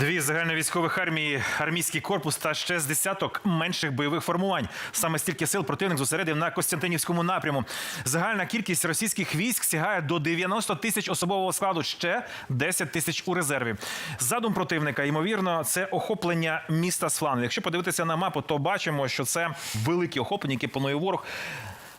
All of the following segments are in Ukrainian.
Дві загальновійськових армії, армійський корпус та ще з десяток менших бойових формувань. Саме стільки сил противник зосередив на Костянтинівському напряму. Загальна кількість російських військ сягає до 90 тисяч особового складу, ще 10 тисяч у резерві. Задум противника, ймовірно, це охоплення міста флангу. Якщо подивитися на мапу, то бачимо, що це великі охоплення, які планує ворог.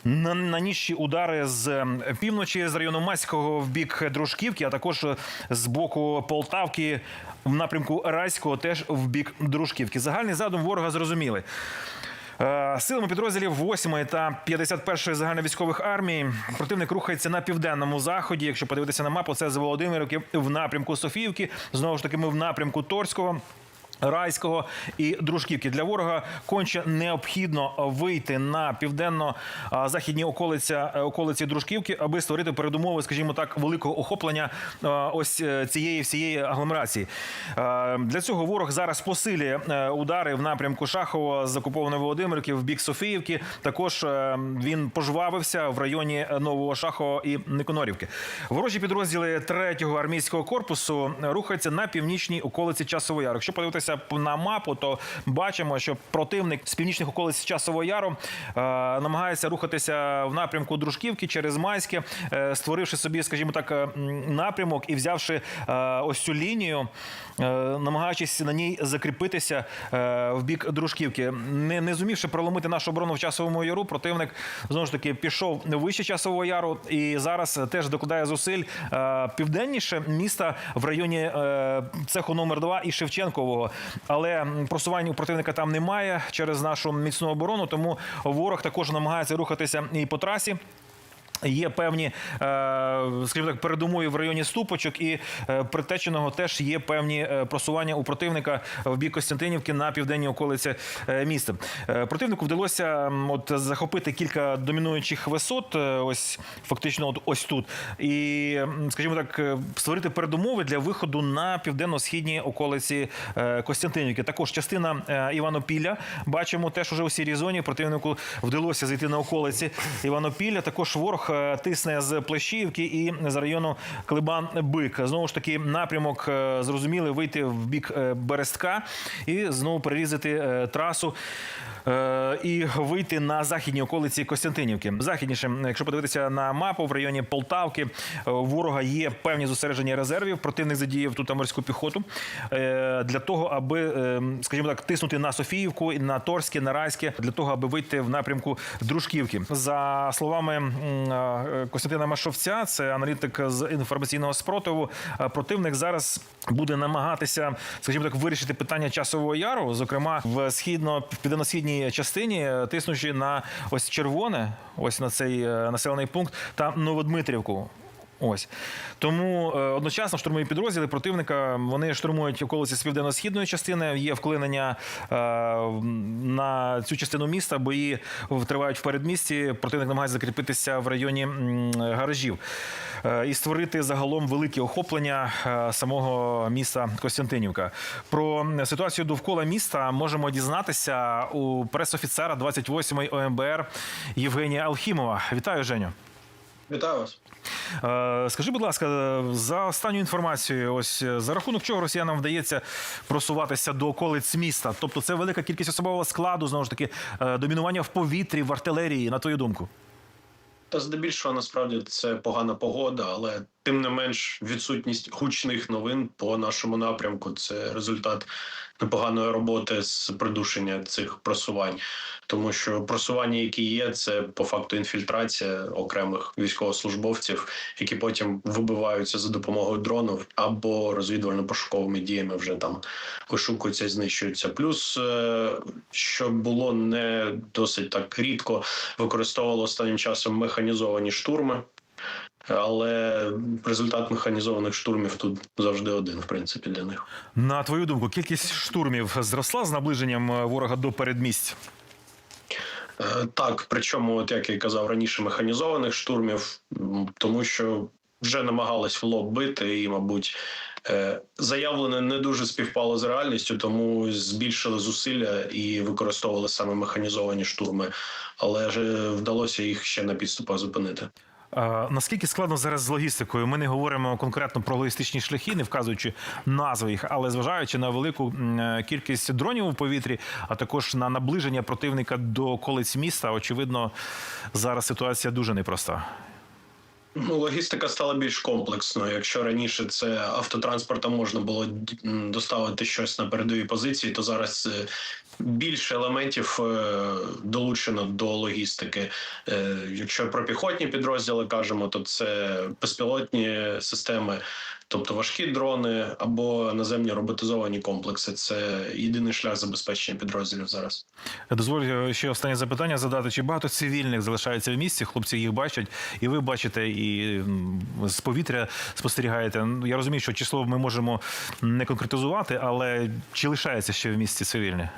На- Нанісші удари з ем, півночі з району Маського в бік Дружківки, а також е, з боку Полтавки в напрямку Райського, теж в бік Дружківки. Загальний задум ворога зрозумілий. Е, Силами підрозділів 8 та 51 загальновійськових армій противник рухається на південному заході. Якщо подивитися на мапу, це з Володимирівки в напрямку Софіївки. Знову ж таки, ми в напрямку Торського. Райського і Дружківки для ворога конче необхідно вийти на південно-західні околиця околиці Дружківки, аби створити передумови, скажімо так, великого охоплення е, ось е, цієї всієї агломерації. Е, Для цього ворог зараз посилює е, удари в напрямку Шахова з окупованої Володимирки в бік Софіївки. Також е, він пожвавився в районі Нового Шахова і Никонорівки. Ворожі підрозділи 3-го армійського корпусу рухаються на північній околиці Часового Яру. Якщо подивитися на мапу, то бачимо, що противник з північних околиць Часового Яру е, намагається рухатися в напрямку Дружківки через Майське, е, створивши собі, скажімо так, е, напрямок і взявши е, ось цю лінію, е, намагаючись на ній закріпитися е, в бік Дружківки. Не, не зумівши проломити нашу оборону в часовому яру, противник знову ж таки пішов вище часового яру і зараз теж докладає зусиль е, південніше міста в районі е, цеху номер 2 і Шевченкового. Але просувань у противника там немає через нашу міцну оборону, тому ворог також намагається рухатися і по трасі. Є певні, е, скажімо так, передумови в районі ступочок, і е, притеченого теж є певні е, просування у противника в бік Костянтинівки на південній околиці міста. Противнику вдалося от захопити кілька домінуючих висот, ось фактично, от ось тут, і скажімо так, створити передумови для виходу на південно-східні околиці Костянтинівки. Також частина Іванопілля бачимо теж уже у сірій зоні. Противнику вдалося зайти на околиці Іванопілля. Також ворог е, тисне з Плещіївки і з району Клибан-Бик. Знову ж таки, напрямок е, зрозуміли вийти в бік е, Берестка і знову перерізати трасу. Е, І вийти на західні околиці Костянтинівки. Західніше, якщо подивитися на мапу в районі Полтавки, е, у ворога є певні зосередження резервів. Противник задіяв тут морську піхоту е, для того, аби, е, скажімо так, тиснути на Софіївку, на Торське, на Райське, для того, аби вийти в напрямку Дружківки. За словами е, Костянтина Машовця, це аналітик з інформаційного спротиву. е, Противник зараз буде намагатися, скажімо так, вирішити питання часового яру, зокрема в східно в південно-східній частині, е, тиснучи на ось червоне, ось на цей е, населений пункт та Новодмитрівку. Ось тому е, одночасно штурмові підрозділи противника вони штурмують околиці з південно-східної частини. Є вклинення е, на цю частину міста. Бої тривають в передмісті. Противник намагається закріпитися в районі гаражів е, і створити загалом великі охоплення самого міста Костянтинівка. Про ситуацію довкола міста можемо дізнатися у пресофіцера 28-ї ОМБР Євгенія Алхімова. Вітаю, Женю. Вітаю вас. Е, Скажи, будь ласка, за останню інформацію, ось е, за рахунок чого росіянам вдається просуватися до околиць міста? Тобто це велика кількість особового складу, знову ж таки, е, домінування в повітрі, в артилерії, на твою думку? Та здебільшого насправді це погана погода, але тим не менш відсутність гучних новин по нашому напрямку це результат непоганої роботи з придушення цих просувань, тому що просування, які є, це по факту інфільтрація окремих військовослужбовців, які потім вибиваються за допомогою дронів або розвідувально-пошуковими діями вже там вишукуються і знищуються. Плюс, е, що було не досить так рідко, використовували останнім часом механізовані штурми. Але результат механізованих штурмів тут завжди один, в принципі, для них. На твою думку, кількість штурмів зросла з наближенням е, ворога до передмість? Е, Так, причому, от як я казав раніше, механізованих штурмів, тому що вже намагались в лоб бити, і, мабуть, е, заявлене не дуже співпало з реальністю, тому збільшили зусилля і використовували саме механізовані штурми, але ж вдалося їх ще на підступах зупинити. Наскільки складно зараз з логістикою? Ми не говоримо конкретно про логістичні шляхи, не вказуючи назви їх, але зважаючи на велику е, кількість дронів у повітрі, а також на наближення противника до колиць міста, очевидно, зараз ситуація дуже непроста. Ну, логістика стала більш комплексною. Якщо раніше це автотранспортом можна було доставити щось на передові позиції, то зараз е, більше елементів е, долучено до логістики. Е, Якщо про піхотні підрозділи кажемо, то це безпілотні системи, тобто важкі дрони або наземні роботизовані комплекси. Це єдиний шлях забезпечення підрозділів зараз. Дозволь е, ще останнє запитання задати. Чи багато цивільних залишається в місті? Хлопці їх бачать, і ви бачите, і з повітря спостерігаєте. Ну, Я розумію, що число ми можемо не конкретизувати, але чи лишається ще в місті цивільні?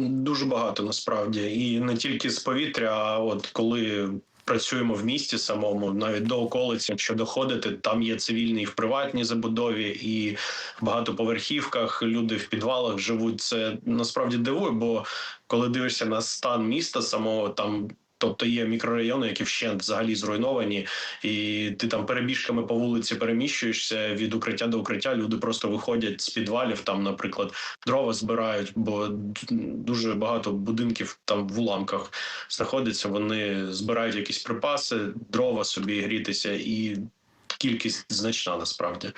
Дуже багато насправді, і не тільки з повітря, а от коли. Працюємо в місті самому, навіть до околиці. якщо доходити, там є цивільні і в приватній забудові, і в багатоповерхівках люди в підвалах живуть. Це насправді дивує, бо коли дивишся на стан міста самого, там тобто є мікрорайони, які вщент взагалі зруйновані, і ти там перебіжками по вулиці переміщуєшся від укриття до укриття. Люди просто виходять з підвалів, там, наприклад, дрова збирають, бо дуже багато будинків там в уламках знаходиться. Вони збирають якісь припаси, дрова собі грітися, і кількість значна насправді.